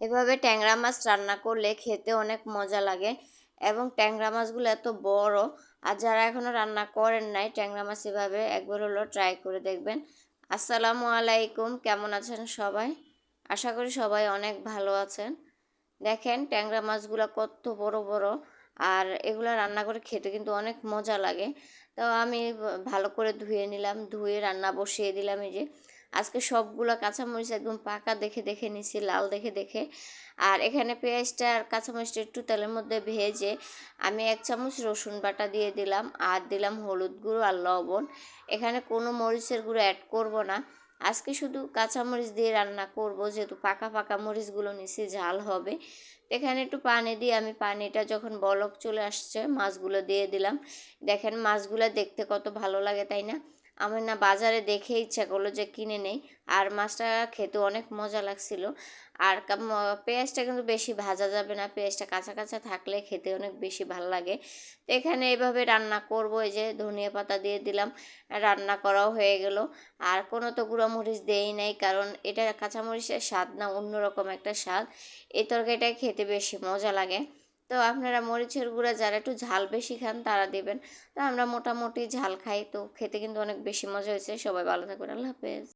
এভাবে ট্যাংরা মাছ রান্না করলে খেতে অনেক মজা লাগে এবং ট্যাংরা মাছগুলো এত বড় আর যারা এখনও রান্না করেন নাই, ট্যাংরা মাছ এভাবে একবার হলো ট্রাই করে দেখবেন। আসসালামু আলাইকুম, কেমন আছেন সবাই? আশা করি সবাই অনেক ভালো আছেন। দেখেন ট্যাংরা মাছগুলো কত বড় বড় আর এগুলো রান্না করে খেতে কিন্তু অনেক মজা লাগে। তো আমি ভালো করে ধুয়ে নিলাম, ধুয়ে রান্না বসিয়ে দিলাম এই যে। আজকে সবগুলো কাঁচামরিচ একদম পাকা দেখে দেখে নিছি, লাল দেখে দেখে। আর এখানে পেঁয়াজটা আর কাঁচামরিচটা একটু তেলের মধ্যে ভেজে আমি এক চামচ রসুন বাটা দিয়ে দিলাম আর দিলাম হলুদ গুঁড়ো আর লবণ। এখানে কোনো মরিচের গুঁড়ো অ্যাড করব না। আজকে শুধু কাঁচামরিচ দিয়ে রান্না করব, যেহেতু পাকা পাকা মরিচগুলো নিচে ঝাল হবে। এখানে একটু পানি দিয়ে আমি পানিটা যখন বলক চলে আসছে, মাছগুলো দিয়ে দিলাম। দেখেন মাছগুলো দেখতে কত ভালো লাগে, তাই না? আমার না বাজারে দেখে ইচ্ছা করল যে কিনে নেই। আর মাছটা খেতে অনেক মজা লাগছিল। আর পেঁয়াজটা কিন্তু বেশি ভাজা যাবে না। পেঁয়াজটা কাঁচা কাঁচা থাকলে খেতে অনেক বেশি ভালো লাগে। তো এখানে এইভাবে রান্না করব। এই যে ধনিয়া পাতা দিয়ে দিলাম। রান্না করাও হয়ে গেল। আর কোনো তো গুঁড়ো মরিচ দেই নাই। কারণ এটা কাঁচামরিচের স্বাদ না অন্যরকম একটা স্বাদ। এই তরকারিটা খেতে বেশি মজা লাগে। তো আপনারা মরিচের গুঁড়া যারা একটু ঝাল বেশি খান তারা দেবেন। তো আমরা মোটামুটি ঝাল খাই, তো খেতে কিন্তু অনেক বেশি মজা হয়েছে। সবাই ভালো থাকবেন। আল্লাহ হাফেজ।